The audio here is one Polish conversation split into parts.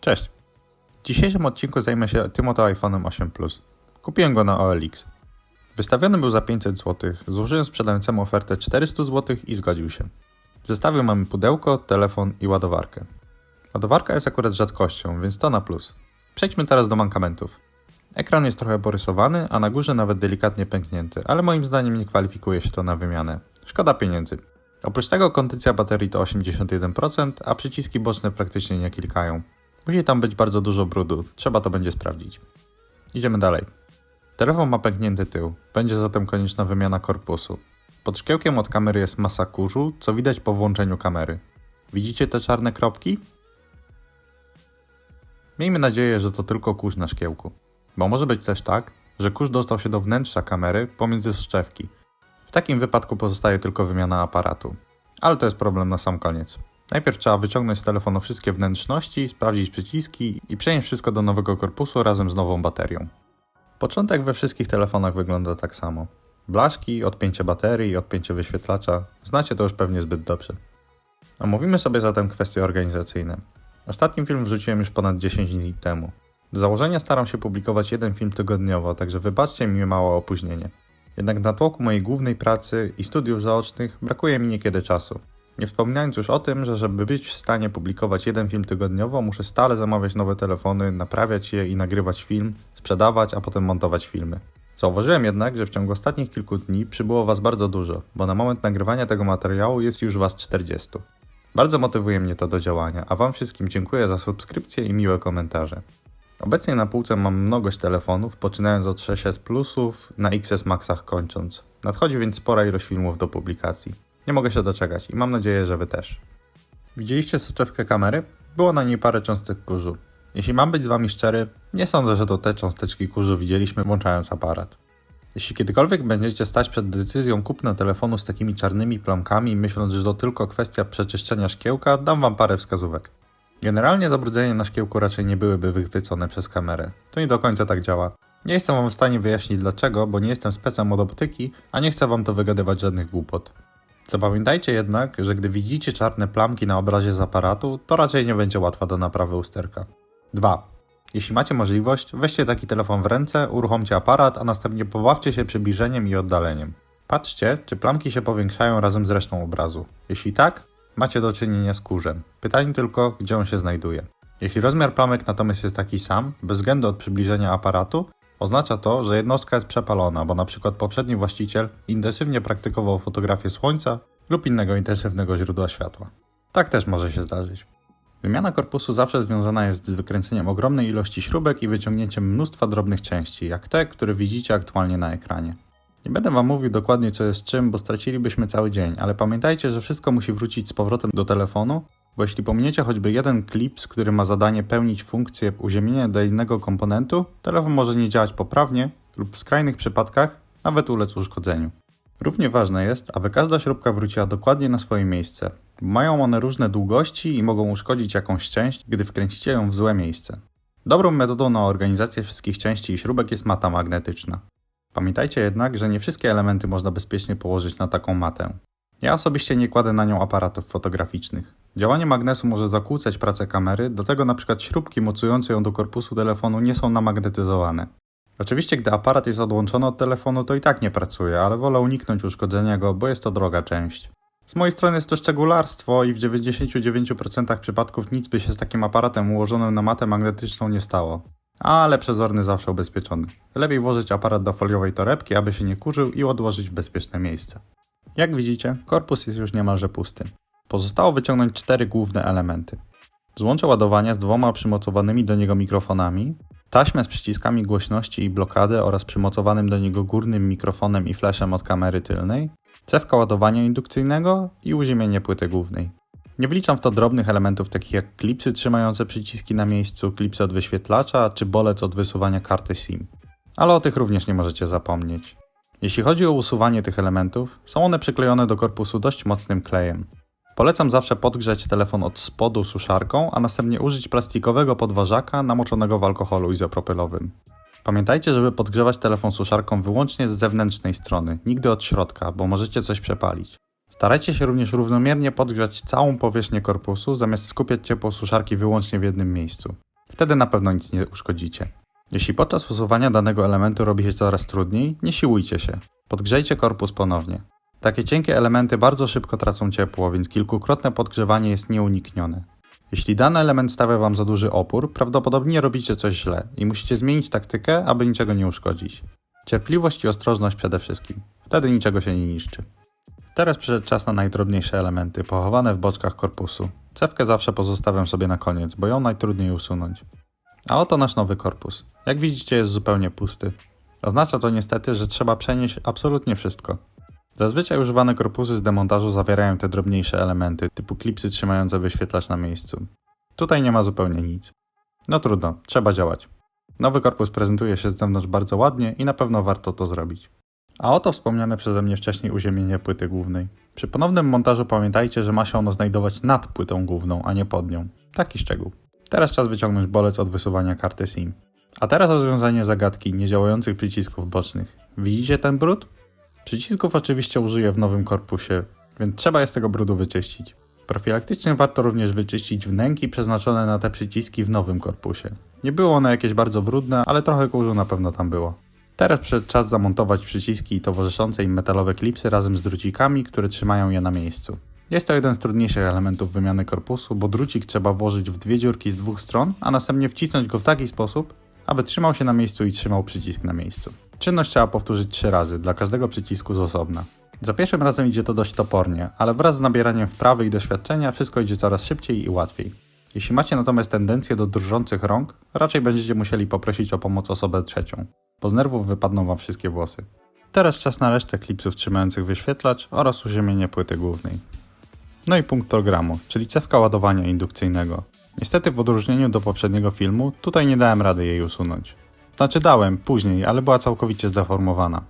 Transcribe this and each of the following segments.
Cześć. W dzisiejszym odcinku zajmę się tym oto iPhone'em 8 Plus. Kupiłem go na OLX. Wystawiony był za 500 zł, złożyłem sprzedającemu ofertę 400 zł i zgodził się. W zestawie mamy pudełko, telefon i ładowarkę. Ładowarka jest akurat rzadkością, więc to na plus. Przejdźmy teraz do mankamentów. Ekran jest trochę porysowany, a na górze nawet delikatnie pęknięty, ale moim zdaniem nie kwalifikuje się to na wymianę. Szkoda pieniędzy. Oprócz tego kondycja baterii to 81%, a przyciski boczne praktycznie nie klikają. Musi tam być bardzo dużo brudu, trzeba to będzie sprawdzić. Idziemy dalej. Telefon ma pęknięty tył, będzie zatem konieczna wymiana korpusu. Pod szkiełkiem od kamery jest masa kurzu, co widać po włączeniu kamery. Widzicie te czarne kropki? Miejmy nadzieję, że to tylko kurz na szkiełku. Bo może być też tak, że kurz dostał się do wnętrza kamery pomiędzy soczewki. W takim wypadku pozostaje tylko wymiana aparatu. Ale to jest problem na sam koniec. Najpierw trzeba wyciągnąć z telefonu wszystkie wnętrzności, sprawdzić przyciski i przenieść wszystko do nowego korpusu razem z nową baterią. Początek we wszystkich telefonach wygląda tak samo. Blaszki, odpięcie baterii, odpięcie wyświetlacza. Znacie to już pewnie zbyt dobrze. Omówimy sobie zatem kwestie organizacyjne. Ostatni film wrzuciłem już ponad 10 dni temu. Do założenia staram się publikować jeden film tygodniowo, także wybaczcie mi małe opóźnienie. Jednak na tłoku mojej głównej pracy i studiów zaocznych brakuje mi niekiedy czasu. Nie wspominając już o tym, że żeby być w stanie publikować jeden film tygodniowo, muszę stale zamawiać nowe telefony, naprawiać je i nagrywać film, sprzedawać, a potem montować filmy. Zauważyłem jednak, że w ciągu ostatnich kilku dni przybyło Was bardzo dużo, bo na moment nagrywania tego materiału jest już Was 40. Bardzo motywuje mnie to do działania, a Wam wszystkim dziękuję za subskrypcję i miłe komentarze. Obecnie na półce mam mnogość telefonów, poczynając od 6S Plusów, na XS Maxach kończąc. Nadchodzi więc spora ilość filmów do publikacji. Nie mogę się doczekać i mam nadzieję, że Wy też. Widzieliście soczewkę kamery? Było na niej parę cząstek kurzu. Jeśli mam być z Wami szczery, nie sądzę, że to te cząsteczki kurzu widzieliśmy włączając aparat. Jeśli kiedykolwiek będziecie stać przed decyzją kupna telefonu z takimi czarnymi plamkami, myśląc, że to tylko kwestia przeczyszczenia szkiełka, dam Wam parę wskazówek. Generalnie zabrudzenia na szkiełku raczej nie byłyby wychwycone przez kamerę. To nie do końca tak działa. Nie jestem Wam w stanie wyjaśnić dlaczego, bo nie jestem specem od optyki, a nie chcę Wam to wygadywać żadnych głupot. Zapamiętajcie jednak, że gdy widzicie czarne plamki na obrazie z aparatu, to raczej nie będzie łatwa do naprawy usterka. 2. Jeśli macie możliwość, weźcie taki telefon w ręce, uruchomcie aparat, a następnie pobawcie się przybliżeniem i oddaleniem. Patrzcie, czy plamki się powiększają razem z resztą obrazu. Jeśli tak, macie do czynienia z kurzem. Pytanie tylko, gdzie on się znajduje. Jeśli rozmiar plamek natomiast jest taki sam, bez względu od przybliżenia aparatu, oznacza to, że jednostka jest przepalona, bo przykład poprzedni właściciel intensywnie praktykował fotografię słońca lub innego intensywnego źródła światła. Tak też może się zdarzyć. Wymiana korpusu zawsze związana jest z wykręceniem ogromnej ilości śrubek i wyciągnięciem mnóstwa drobnych części, jak te, które widzicie aktualnie na ekranie. Nie będę Wam mówił dokładnie co jest czym, bo stracilibyśmy cały dzień, ale pamiętajcie, że wszystko musi wrócić z powrotem do telefonu, bo jeśli pominiecie choćby jeden klips, który ma zadanie pełnić funkcję uziemienia do innego komponentu, telefon może nie działać poprawnie lub w skrajnych przypadkach nawet ulec uszkodzeniu. Równie ważne jest, aby każda śrubka wróciła dokładnie na swoje miejsce. Mają one różne długości i mogą uszkodzić jakąś część, gdy wkręcicie ją w złe miejsce. Dobrą metodą na organizację wszystkich części i śrubek jest mata magnetyczna. Pamiętajcie jednak, że nie wszystkie elementy można bezpiecznie położyć na taką matę. Ja osobiście nie kładę na nią aparatów fotograficznych. Działanie magnesu może zakłócać pracę kamery, dlatego na przykład śrubki mocujące ją do korpusu telefonu nie są namagnetyzowane. Oczywiście, gdy aparat jest odłączony od telefonu, to i tak nie pracuje, ale wolę uniknąć uszkodzenia go, bo jest to droga część. Z mojej strony jest to szczególarstwo i w 99% przypadków nic by się z takim aparatem ułożonym na matę magnetyczną nie stało. Ale przezorny zawsze ubezpieczony. Lepiej włożyć aparat do foliowej torebki, aby się nie kurzył i odłożyć w bezpieczne miejsce. Jak widzicie, korpus jest już niemalże pusty. Pozostało wyciągnąć cztery główne elementy. Złącze ładowania z dwoma przymocowanymi do niego mikrofonami, taśmę z przyciskami głośności i blokady oraz przymocowanym do niego górnym mikrofonem i flashem od kamery tylnej, cewka ładowania indukcyjnego i uziemienie płyty głównej. Nie wliczam w to drobnych elementów takich jak klipsy trzymające przyciski na miejscu, klipsy od wyświetlacza czy bolec od wysuwania karty SIM. Ale o tych również nie możecie zapomnieć. Jeśli chodzi o usuwanie tych elementów, są one przyklejone do korpusu dość mocnym klejem. Polecam zawsze podgrzać telefon od spodu suszarką, a następnie użyć plastikowego podważaka namoczonego w alkoholu izopropylowym. Pamiętajcie, żeby podgrzewać telefon suszarką wyłącznie z zewnętrznej strony, nigdy od środka, bo możecie coś przepalić. Starajcie się również równomiernie podgrzać całą powierzchnię korpusu, zamiast skupiać ciepło suszarki wyłącznie w jednym miejscu. Wtedy na pewno nic nie uszkodzicie. Jeśli podczas usuwania danego elementu robi się coraz trudniej, nie siłujcie się. Podgrzejcie korpus ponownie. Takie cienkie elementy bardzo szybko tracą ciepło, więc kilkukrotne podgrzewanie jest nieuniknione. Jeśli dany element stawia Wam za duży opór, prawdopodobnie robicie coś źle i musicie zmienić taktykę, aby niczego nie uszkodzić. Cierpliwość i ostrożność przede wszystkim. Wtedy niczego się nie niszczy. Teraz przyszedł czas na najdrobniejsze elementy, pochowane w boczkach korpusu. Cewkę zawsze pozostawiam sobie na koniec, bo ją najtrudniej usunąć. A oto nasz nowy korpus. Jak widzicie jest zupełnie pusty. Oznacza to niestety, że trzeba przenieść absolutnie wszystko. Zazwyczaj używane korpusy z demontażu zawierają te drobniejsze elementy, typu klipsy trzymające wyświetlacz na miejscu. Tutaj nie ma zupełnie nic. No trudno, trzeba działać. Nowy korpus prezentuje się z zewnątrz bardzo ładnie i na pewno warto to zrobić. A oto wspomniane przeze mnie wcześniej uziemienie płyty głównej. Przy ponownym montażu pamiętajcie, że ma się ono znajdować nad płytą główną, a nie pod nią. Taki szczegół. Teraz czas wyciągnąć bolec od wysuwania karty SIM. A teraz rozwiązanie zagadki niedziałających przycisków bocznych. Widzicie ten brud? Przycisków oczywiście użyję w nowym korpusie, więc trzeba jest tego brudu wyczyścić. Profilaktycznie warto również wyczyścić wnęki przeznaczone na te przyciski w nowym korpusie. Nie było one jakieś bardzo brudne, ale trochę kurzu na pewno tam było. Teraz przyszedł czas zamontować przyciski i towarzyszące im metalowe klipsy razem z drucikami, które trzymają je na miejscu. Jest to jeden z trudniejszych elementów wymiany korpusu, bo drucik trzeba włożyć w dwie dziurki z dwóch stron, a następnie wcisnąć go w taki sposób, aby trzymał się na miejscu i trzymał przycisk na miejscu. Czynność trzeba powtórzyć trzy razy, dla każdego przycisku z osobna. Za pierwszym razem idzie to dość topornie, ale wraz z nabieraniem wprawy i doświadczenia wszystko idzie coraz szybciej i łatwiej. Jeśli macie natomiast tendencję do drżących rąk, raczej będziecie musieli poprosić o pomoc osobę trzecią, bo z nerwów wypadną wam wszystkie włosy. Teraz czas na resztę klipsów trzymających wyświetlacz oraz uziemienie płyty głównej. No i punkt programu, czyli cewka ładowania indukcyjnego. Niestety w odróżnieniu do poprzedniego filmu, tutaj nie dałem rady jej usunąć. Znaczy dałem, później, ale była całkowicie zdeformowana.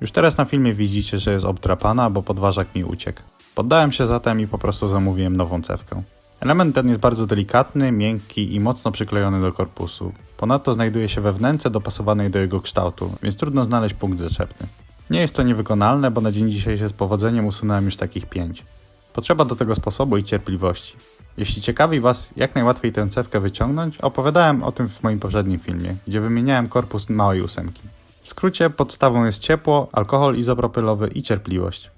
Już teraz na filmie widzicie, że jest obdrapana, bo podważak mi uciekł. Poddałem się zatem i po prostu zamówiłem nową cewkę. Element ten jest bardzo delikatny, miękki i mocno przyklejony do korpusu. Ponadto znajduje się we wnęce dopasowanej do jego kształtu, więc trudno znaleźć punkt zaczepny. Nie jest to niewykonalne, bo na dzień dzisiejszy z powodzeniem usunąłem już takich 5. Potrzeba do tego sposobu i cierpliwości. Jeśli ciekawi Was, jak najłatwiej tę cewkę wyciągnąć, opowiadałem o tym w moim poprzednim filmie, gdzie wymieniałem korpus małej ósemki. W skrócie podstawą jest ciepło, alkohol izopropylowy i cierpliwość.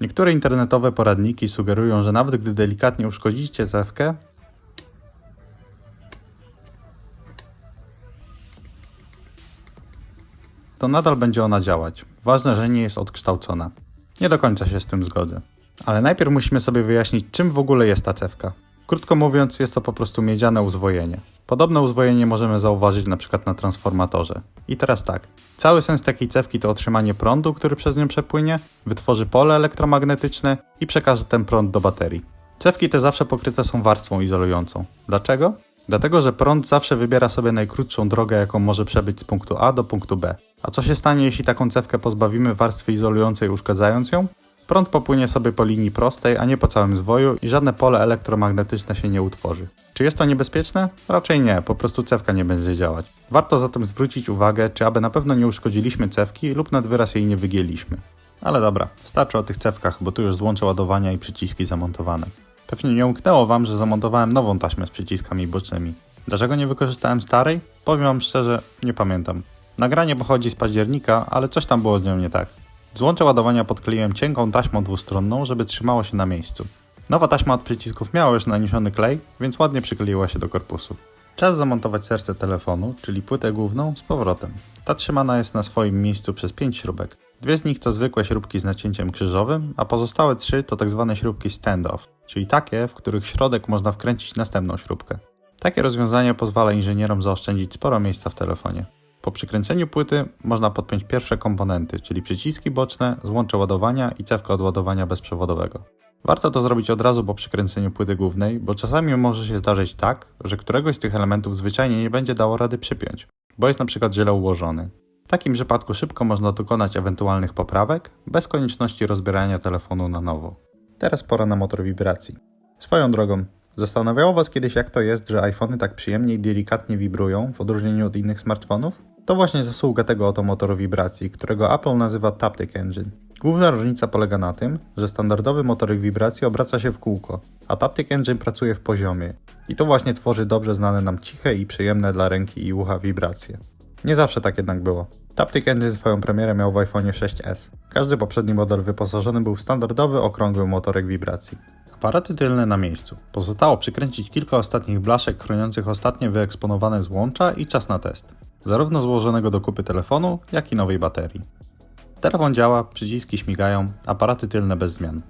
Niektóre internetowe poradniki sugerują, że nawet gdy delikatnie uszkodzicie cewkę, to nadal będzie ona działać. Ważne, że nie jest odkształcona. Nie do końca się z tym zgodzę. Ale najpierw musimy sobie wyjaśnić, czym w ogóle jest ta cewka. Krótko mówiąc, jest to po prostu miedziane uzwojenie. Podobne uzwojenie możemy zauważyć na przykład na transformatorze. I teraz tak. Cały sens takiej cewki to otrzymanie prądu, który przez nią przepłynie, wytworzy pole elektromagnetyczne i przekaże ten prąd do baterii. Cewki te zawsze pokryte są warstwą izolującą. Dlaczego? Dlatego, że prąd zawsze wybiera sobie najkrótszą drogę, jaką może przebyć z punktu A do punktu B. A co się stanie, jeśli taką cewkę pozbawimy warstwy izolującej, uszkadzając ją? Prąd popłynie sobie po linii prostej, a nie po całym zwoju i żadne pole elektromagnetyczne się nie utworzy. Czy jest to niebezpieczne? Raczej nie, po prostu cewka nie będzie działać. Warto zatem zwrócić uwagę, czy aby na pewno nie uszkodziliśmy cewki lub nad wyraz jej nie wygięliśmy. Ale dobra, starczy o tych cewkach, bo tu już złącze ładowania i przyciski zamontowane. Pewnie nie umknęło Wam, że zamontowałem nową taśmę z przyciskami bocznymi. Dlaczego nie wykorzystałem starej? Powiem Wam szczerze, nie pamiętam. Nagranie pochodzi z października, ale coś tam było z nią nie tak. Złącze ładowania podkleiłem cienką taśmą dwustronną, żeby trzymało się na miejscu. Nowa taśma od przycisków miała już naniesiony klej, więc ładnie przykleiła się do korpusu. Czas zamontować serce telefonu, czyli płytę główną, z powrotem. Ta trzymana jest na swoim miejscu przez 5 śrubek. Dwie z nich to zwykłe śrubki z nacięciem krzyżowym, a pozostałe trzy to tak zwane śrubki stand-off, czyli takie, w których środek można wkręcić następną śrubkę. Takie rozwiązanie pozwala inżynierom zaoszczędzić sporo miejsca w telefonie. Po przykręceniu płyty można podpiąć pierwsze komponenty, czyli przyciski boczne, złącze ładowania i cewkę od ładowania bezprzewodowego. Warto to zrobić od razu po przykręceniu płyty głównej, bo czasami może się zdarzyć tak, że któregoś z tych elementów zwyczajnie nie będzie dało rady przypiąć, bo jest przykład źle ułożony. W takim przypadku szybko można dokonać ewentualnych poprawek, bez konieczności rozbierania telefonu na nowo. Teraz pora na motor wibracji. Swoją drogą, zastanawiało Was kiedyś jak to jest, że iPhony tak przyjemnie i delikatnie wibrują w odróżnieniu od innych smartfonów? To właśnie zasługa tego oto motoru wibracji, którego Apple nazywa Taptic Engine. Główna różnica polega na tym, że standardowy motorek wibracji obraca się w kółko, a Taptic Engine pracuje w poziomie. I to właśnie tworzy dobrze znane nam ciche i przyjemne dla ręki i ucha wibracje. Nie zawsze tak jednak było. Taptic Engine swoją premierę miał w iPhone 6s. Każdy poprzedni model wyposażony był w standardowy, okrągły motorek wibracji. Aparaty tylne na miejscu. Pozostało przykręcić kilka ostatnich blaszek chroniących ostatnie wyeksponowane złącza i czas na test. Zarówno złożonego do kupy telefonu, jak i nowej baterii. Telefon działa, przyciski śmigają, aparaty tylne bez zmian.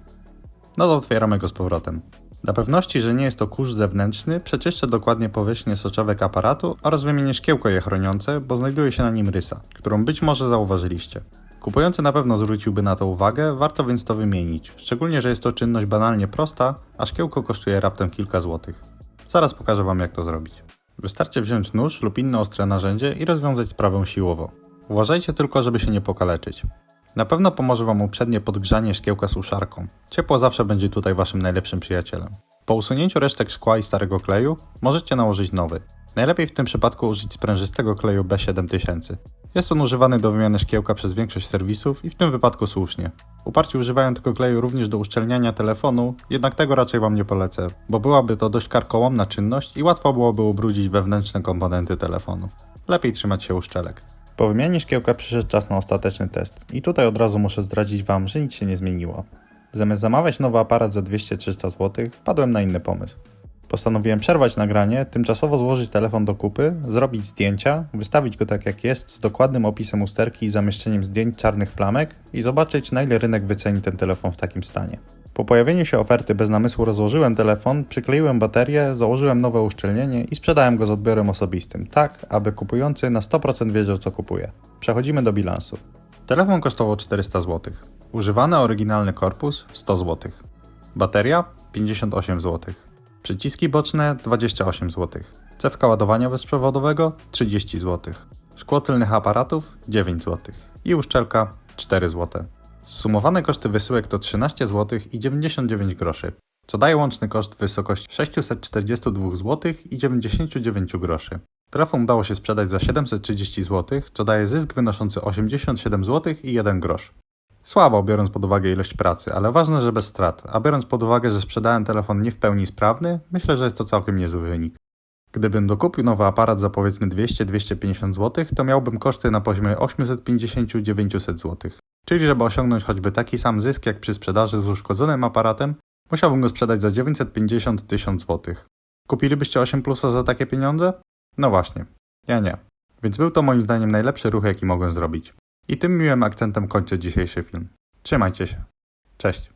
No to otwieramy go z powrotem. Dla pewności, że nie jest to kurz zewnętrzny, przeczyszczę dokładnie powierzchnię soczewek aparatu oraz wymienię szkiełko je chroniące, bo znajduje się na nim rysa, którą być może zauważyliście. Kupujący na pewno zwróciłby na to uwagę, warto więc to wymienić, szczególnie, że jest to czynność banalnie prosta, a szkiełko kosztuje raptem kilka złotych. Zaraz pokażę Wam jak to zrobić. Wystarczy wziąć nóż lub inne ostre narzędzie i rozwiązać sprawę siłowo. Uważajcie tylko, żeby się nie pokaleczyć. Na pewno pomoże Wam uprzednie podgrzanie szkiełka suszarką. Ciepło zawsze będzie tutaj Waszym najlepszym przyjacielem. Po usunięciu resztek szkła i starego kleju, możecie nałożyć nowy. Najlepiej w tym przypadku użyć sprężystego kleju B7000. Jest on używany do wymiany szkiełka przez większość serwisów i w tym wypadku słusznie. Uparci używają tego kleju również do uszczelniania telefonu, jednak tego raczej Wam nie polecę, bo byłaby to dość karkołomna czynność i łatwo byłoby ubrudzić wewnętrzne komponenty telefonu. Lepiej trzymać się uszczelek. Po wymianie szkiełka przyszedł czas na ostateczny test. I tutaj od razu muszę zdradzić Wam, że nic się nie zmieniło. Zamiast zamawiać nowy aparat za 200-300 zł, wpadłem na inny pomysł. Postanowiłem przerwać nagranie, tymczasowo złożyć telefon do kupy, zrobić zdjęcia, wystawić go tak jak jest, z dokładnym opisem usterki i zamieszczeniem zdjęć czarnych plamek i zobaczyć na ile rynek wyceni ten telefon w takim stanie. Po pojawieniu się oferty bez namysłu rozłożyłem telefon, przykleiłem baterię, założyłem nowe uszczelnienie i sprzedałem go z odbiorem osobistym, tak aby kupujący na 100% wiedział co kupuje. Przechodzimy do bilansu. Telefon kosztował 400 zł. Używany oryginalny korpus 100 zł. Bateria 58 zł. Przyciski boczne 28 zł. Cewka ładowania bezprzewodowego 30 zł. Szkło tylnych aparatów 9 zł. I uszczelka 4 zł. Sumowane koszty wysyłek to 13 zł i 99 groszy, co daje łączny koszt w wysokości 642 zł i 99 groszy. Telefon udało się sprzedać za 730 zł, co daje zysk wynoszący 87 zł i 1 grosz. Słabo, biorąc pod uwagę ilość pracy, ale ważne, że bez strat, a biorąc pod uwagę, że sprzedałem telefon nie w pełni sprawny, myślę, że jest to całkiem niezły wynik. Gdybym dokupił nowy aparat za powiedzmy 200-250 zł, to miałbym koszty na poziomie 850-900 zł. Czyli żeby osiągnąć choćby taki sam zysk jak przy sprzedaży z uszkodzonym aparatem, musiałbym go sprzedać za 950-1000 zł. Kupilibyście 8 Plusa za takie pieniądze? No właśnie, ja nie. Więc był to moim zdaniem najlepszy ruch jaki mogłem zrobić. I tym miłym akcentem kończę dzisiejszy film. Trzymajcie się. Cześć.